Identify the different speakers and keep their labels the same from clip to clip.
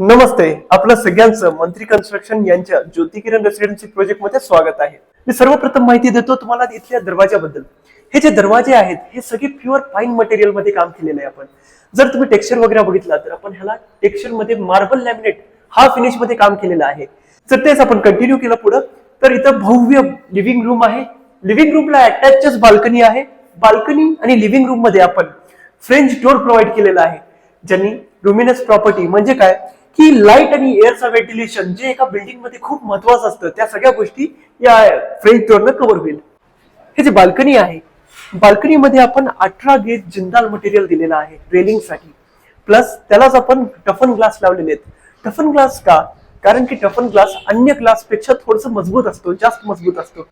Speaker 1: नमस्ते आपलं सगळ्यांचं मंत्री कन्स्ट्रक्शन यांच्या ज्योतिकिरण रेसिडेन्सी प्रोजेक्टमध्ये स्वागत आहे. मी सर्वप्रथम माहिती देतो तुम्हाला इथल्या दरवाजाबद्दल हे जे दरवाजे आहेत हे सगळे प्युअर पाईन मटेरियलमध्ये काम केलेलं आहे आपण. जर तुम्ही टेक्स्चर वगैरे बघितला तर आपण ह्याला टेक्स्चरमध्ये मार्बल लॅमिनेट हा फिनिशमध्ये काम केलेलं आहे. जर तेच आपण कंटिन्यू केलं पुढं तर इथं भव्य लिव्हिंग रूम आहे. लिव्हिंग रूमला अटॅचच बाल्कनी आहे. बाल्कनी आणि लिव्हिंग रूममध्ये आपण फ्रेंच डोर प्रोव्हाइड केलेला आहे. ज्यांनी रुमिनस प्रॉपर्टी म्हणजे काय? की लाइट आणि एअरचं व्हेंटिलेशन जे एका बिल्डिंगमध्ये खूप महत्वाचं असतं त्या सगळ्या गोष्टी या फ्रेंच डोअरनं कव्हर होईल. हे जे बाल्कनी आहे बाल्कनीमध्ये आपण अठरा गेज जिंदाल मटेरियल दिलेलं आहे रेलिंगसाठी प्लस त्यालाच आपण टफन ग्लास लावलेले आहेत. टफन ग्लास का? कारण की टफन ग्लास अन्य ग्लासपेक्षा थोडस मजबूत असतो जास्त मजबूत असतो.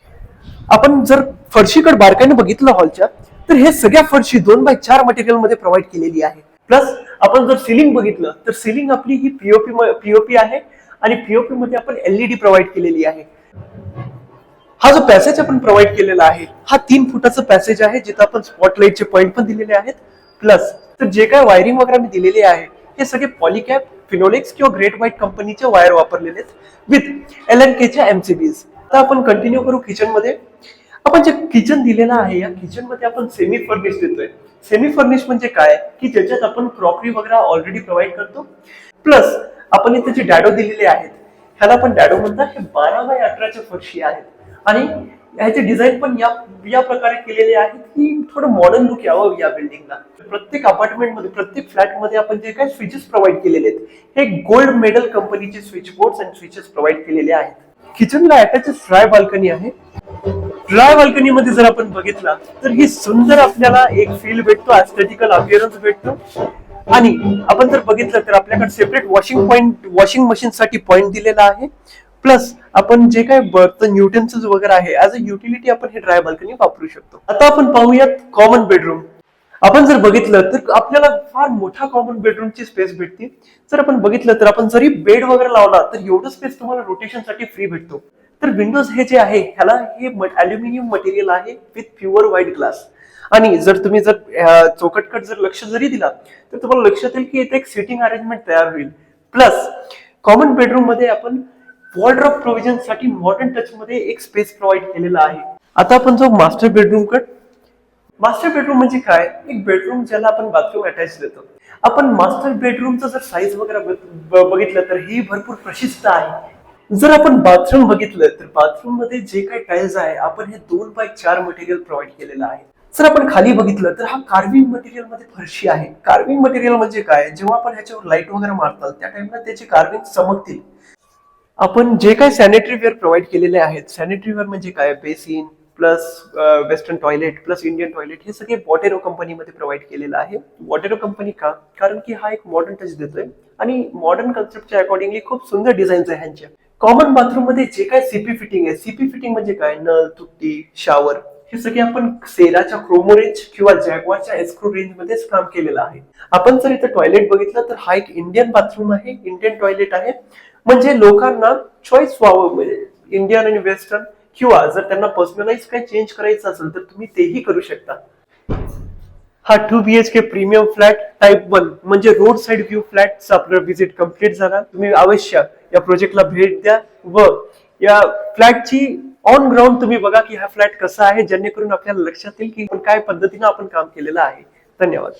Speaker 1: आपण जर फरशीकडे बारकाईने बघितलं हॉलच्या तर हे सगळ्या फरशी दोन बाय चार मटेरियलमध्ये प्रोव्हाइड केलेली आहे. प्लस आपण जर सिलिंग बघितलं तर सिलिंग आपली ही पीओपी पीओपी आहे आणि पीओपी मध्ये आपण एलईडी प्रोव्हाइड केलेली आहे. हा जो पॅसेज आपण प्रोव्हाइड केलेला आहे हा तीन फुटाचा पॅसेज आहे जिथं आपण स्पॉटलाईटचे पॉईंट पण दिलेले आहेत. प्लस तर जे काय वायरिंग वगैरे मी दिलेले आहे हे सगळे पॉलिकॅप फिनोलेक्स किंवा ग्रेट व्हाईट कंपनीचे वायर वापरलेले आहेत विथ एल एन केच्या एमसीबीज आता आपण कंटिन्यू करू किचनमध्ये. आपण जे किचन दिलेलं आहे या किचनमध्ये आपण सेमी फर्निश देतोय. सेमी फर्निश म्हणजे काय? की ज्याच्यात आपण क्रॉकरी वगैरे ऑलरेडी प्रोव्हाइड करतो. प्लस आपण इथे जे डॅडो दिलेले आहेत ह्याला आपण डॅडो म्हणतात हे बारा बाय अठराच्या फरशी आहेत. आणि ह्याचे डिझाईन पण या या प्रकारे केलेले आहेत की थोडं मॉडर्न लुक यावं या बिल्डिंगला प्रत्येक अपार्टमेंटमध्ये प्रत्येक फ्लॅटमध्ये आपण जे काही स्विचेस प्रोव्हाइड केलेले आहेत हे गोल्ड मेडल कंपनीचे स्विच बोर्ड आणि स्विचेस प्रोव्हाइड केलेले आहेत. किचनला अटॅच फ्राय बाल्कनी आहे. ड्राय बाल्कनी मध्ये जर आपण बघितला तर ही सुंदर आपल्याला एक फील भेटतो ऍस्थेटिकल अपिअरन्स भेटतो. आणि आपण जर बघितलं तर आपल्याकडे separate washing point washing machine साठी पॉईंट दिलेला आहे. प्लस आपण जे काय बर्तन न्यूटन्स वगैरे आहे ऍज अ युटिलिटी आपण हे ड्राय बाल्कनी वापरू शकतो. आता आपण पाहूयात कॉमन बेडरूम आपण जर बघितलं तर आपल्याला फार मोठा कॉमन बेडरूमची स्पेस भेटते. जर आपण बघितलं तर आपण जरी बेड वगैरे लावला तर एवढं स्पेस तुम्हाला रोटेशनसाठी फ्री भेटतो. तर विंडोज हे जे आहे ह्याला हे अल्युमिनियम मटेरियल आहे विथ प्युअर व्हाईट ग्लास आणि जर तुम्ही जर चौकटकट जर लक्ष जरी दिला तर तुम्हाला लक्षात येईल की इथे एक सिटिंग अरेंजमेंट तयार होईल. प्लस कॉमन बेडरूममध्ये आपण वॉर्ड्रॉप प्रोव्हिजनसाठी मॉडर्न टच मध्ये एक स्पेस प्रोव्हाइड केलेला आहे. आता आपण जो master bedroom cut master bedroom म्हणजे काय? एक बेडरूम ज्याला आपण बाथरूम अटॅच देतो. आपण मास्टर बेडरूमचा जर साईज वगैरे बघितलं तर ही भरपूर प्रशिस्त आहे. जर आपण बाथरूम बघितलं तर बाथरूममध्ये जे काही टाईल्स आहे आपण हे दोन बाय चार मटेरियल प्रोव्हाइड केलेलं आहे. जर आपण खाली बघितलं तर हा कार्विंग मटेरियलमध्ये फरशी आहे. कार्विंग मटेरियल म्हणजे काय? जेव्हा आपण ह्याच्यावर लाइट वगैरे मारतात त्या टाइमला त्याचे कार्विंग चमकतील. आपण जे काही सॅनिटरी वेअर प्रोव्हाइड केलेले आहेत सॅनिटरी वेअर म्हणजे काय? Basin plus western toilet plus Indian toilet हे सगळे वॉटेरो कंपनीमध्ये प्रोव्हाइड केलेलं आहे. वॉटेरो कंपनी का? कारण की हा एक मॉडर्न टच देतोय. आणि मॉडर्न कन्सेप्टच्या अकॉर्डिंगली खूप सुंदर डिझाईन्स आहे ह्यांच्या. कॉमन बाथरूममध्ये जे काय सीपी फिटिंग आहे सीपी फिटिंग म्हणजे काय? नळ तुट्टी शॉवर हे सगळे आपण सेराच्या क्रोमो रेंज किंवा जॅगवारच्या एस्क्रो रेंज मध्येच काम केलेलं आहे. आपण जर इथं टॉयलेट बघितलं तर हा एक इंडियन बाथरूम आहे इंडियन टॉयलेट आहे. म्हणजे लोकांना चॉईस व्हावं म्हणजे इंडियन आणि वेस्टर्न किंवा जर त्यांना पर्सनलाइज काही चेंज करायचं असेल तर तुम्ही तेही करू शकता. हा two B H K premium flat type one म्हणजे रोड साइड व्ह्यू फ्लॅटचा आपला व्हिजिट कंप्लीट झाला. तुम्ही अवश्य या प्रोजेक्टला भेट द्या व या फ्लॅटची ऑन ग्राउंड तुम्ही बघा की हा फ्लॅट कसा आहे जेणेकरून आपल्याला लक्षात येईल की काय पद्धतीनं आपण काम केलेलं आहे. धन्यवाद.